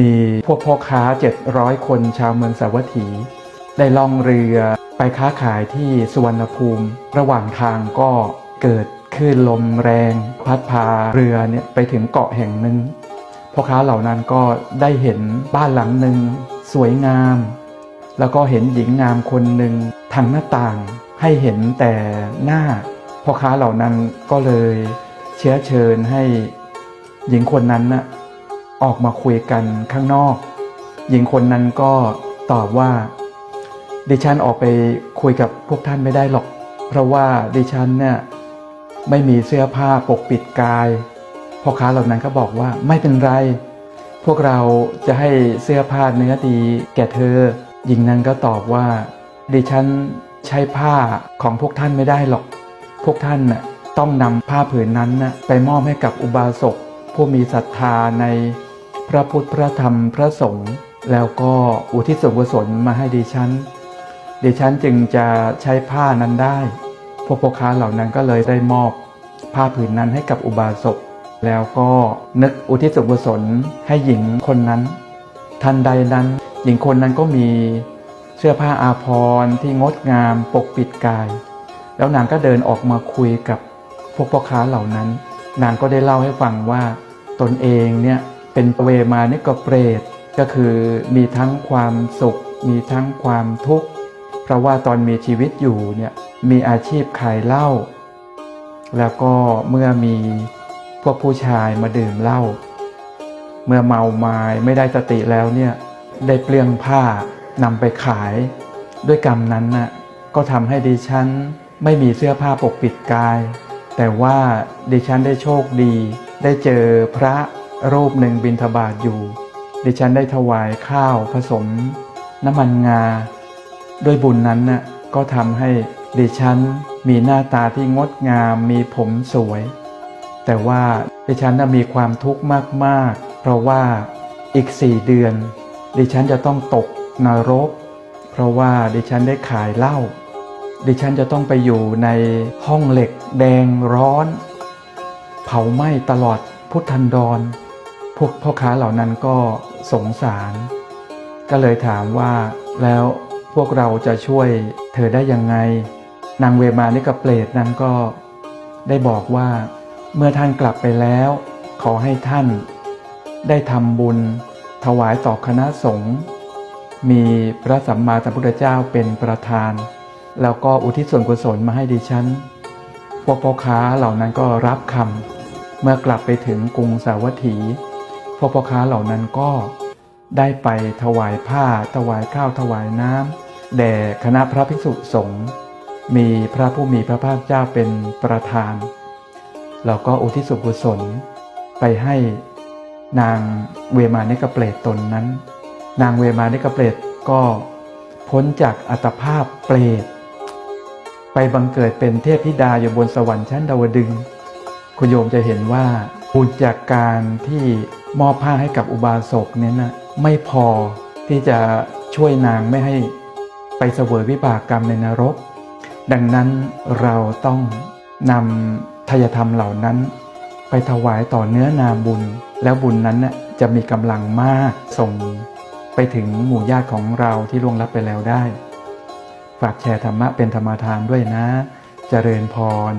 มีพวกพ่อค้า 700 คนชาวเมืองสาวัตถี ได้ล่องเรือไปค้าขายที่สุวรรณภูมิ ระหว่างทางก็เกิดคลื่นลมแรง พัดพาเรือเนี่ยไปถึงเกาะแห่งหนึ่งพ่อค้าเหล่านั้นก็ได้เห็นบ้านหลังหนึ่งสวยงาม แล้วก็เห็นหญิงงามคนหนึ่งทางหน้าต่างให้เห็นแต่หน้าพ่อค้าเหล่านั้นก็เลยเชื้อเชิญให้หญิงคนนั้นน่ะ ออกมาคุยกันข้างนอก หญิงคนนั้นก็ตอบว่า ดิฉันออกไปคุยกับพวกท่านไม่ได้หรอก เพราะว่าดิฉันเนี่ยไม่มีเสื้อผ้าปกปิดกายพ่อค้าเหล่านั้นก็บอกว่าไม่เป็นไร พวกเราจะให้เสื้อผ้าเนื้อดีแก่เธอ หญิงนั้นก็ตอบว่า ดิฉันใช้ผ้าของพวกท่านไม่ได้หรอก พวกท่านน่ะต้องนำผ้าผืนนั้นน่ะไปมอบให้กับอุบาสกผู้มีศรัทธาใน ระพุทธพระธรรมพระสงฆ์แล้วก็อุทิศส่วนกุศลมาให้ดิฉันดิฉันจึงจะใช้ผ้านั้นได้ พวกพ่อค้าเหล่านั้นก็เลยได้มอบผ้าผืนนั้นให้กับอุบาสก แล้วก็นึกอุทิศส่วนกุศลให้หญิงคนนั้น ทันใดนั้น หญิงคนนั้นก็มีเสื้อผ้าอาภรณ์ที่งดงามปกปิดกาย แล้วนางก็เดินออกมาคุยกับพวกพ่อค้าเหล่านั้น นางก็ได้เล่าให้ฟังว่าตนเองเนี่ย เป็นเวมานิกเปรตก็คือมีทั้งความสุข มีทั้งความทุกข์ เพราะว่าตอนมีชีวิตอยู่เนี่ยมีอาชีพขายเหล้าแล้วก็เมื่อมีพวกผู้ชายมาดื่มเหล้าเมื่อเมาไม้ไม่ได้สติแล้วเนี่ยได้เปลืองผ้านำไปขายด้วยกรรมนั้นน่ะก็ทำให้ดิฉันไม่มีเสื้อผ้าปกปิดกาย แต่ว่าดิฉันได้โชคดี ได้เจอพระ รูปหนึ่งบิณฑบาตอยู่ ดิฉันได้ถวายข้าวผสม น้ำมันงา ด้วยบุญนั้นน่ะก็ทำให้ดิฉันมีหน้าตาที่งดงามมีผมสวย แต่ว่าดิฉันน่ะมีความทุกข์มากๆ เพราะว่าอีกสี่เดือน ดิฉันจะต้องตกนรก เพราะว่าดิฉันได้ขายเหล้าดิฉันจะต้องไปอยู่ในห้องเหล็กแดงร้อน เผาไหม้ตลอดพุทธันดร วกพ่อค้าเหล่านั้นก็สงสาร ก็เลยถามว่าแล้วพวกเราจะช่วยเธอได้ยังไง นางเวมานิกบเปรตนั้นก็ได้บอกว่าเมื่อท่านกลับไปแล้ว ขอให้ท่าน ได้ทำบุญ ถวายต่อคณะสงฆ์มีพระสัมมาสัมพุทธเจ้าเป็นประธาน แล้วก็อุทิศส่วนกุศลมาให้ดิฉัน พวกพ่อค้าเหล่านั้นก็รับคำเมื่อกลับไปถึงกรุงสาวัตถี วกพ่อค้าเหล่านั้นก็ได้ไปถวายผ้า ถวายข้าวถวายน้ำแด่คณะพระภิกษุสงฆ์มีพระผู้มีพระภาคเจ้าเป็นประธาน เราก็อุทิศส่วนกุศลไปให้นางเวมานิกเปรตตนนั้น นางเวมานิกเปรตก็พ้นจากอัตภาพเปรตไปบังเกิดเป็นเทพธิดาอยู่บนสวรรค์ชั้นดาวดึงคุณโยมจะเห็นว่า บุญจากการที่มอบผ้าให้กับอุบาสกเนี่ยนะไม่พอที่จะช่วยนางไม่ให้ไปเสวยวิบากกรรมในนรก ดังนั้นเราต้องนำทายธรรมเหล่านั้น ไปถวายต่อเนื้อนาบุญ แล้วบุญนั้นน่จะมีกำลังมากส่งไปถึงหมู่ญาติของเราที่ล่วงลับไปแล้วได้ ฝากแชร์ธรรมะเป็นธรรมทานด้วยนะ เจริญพร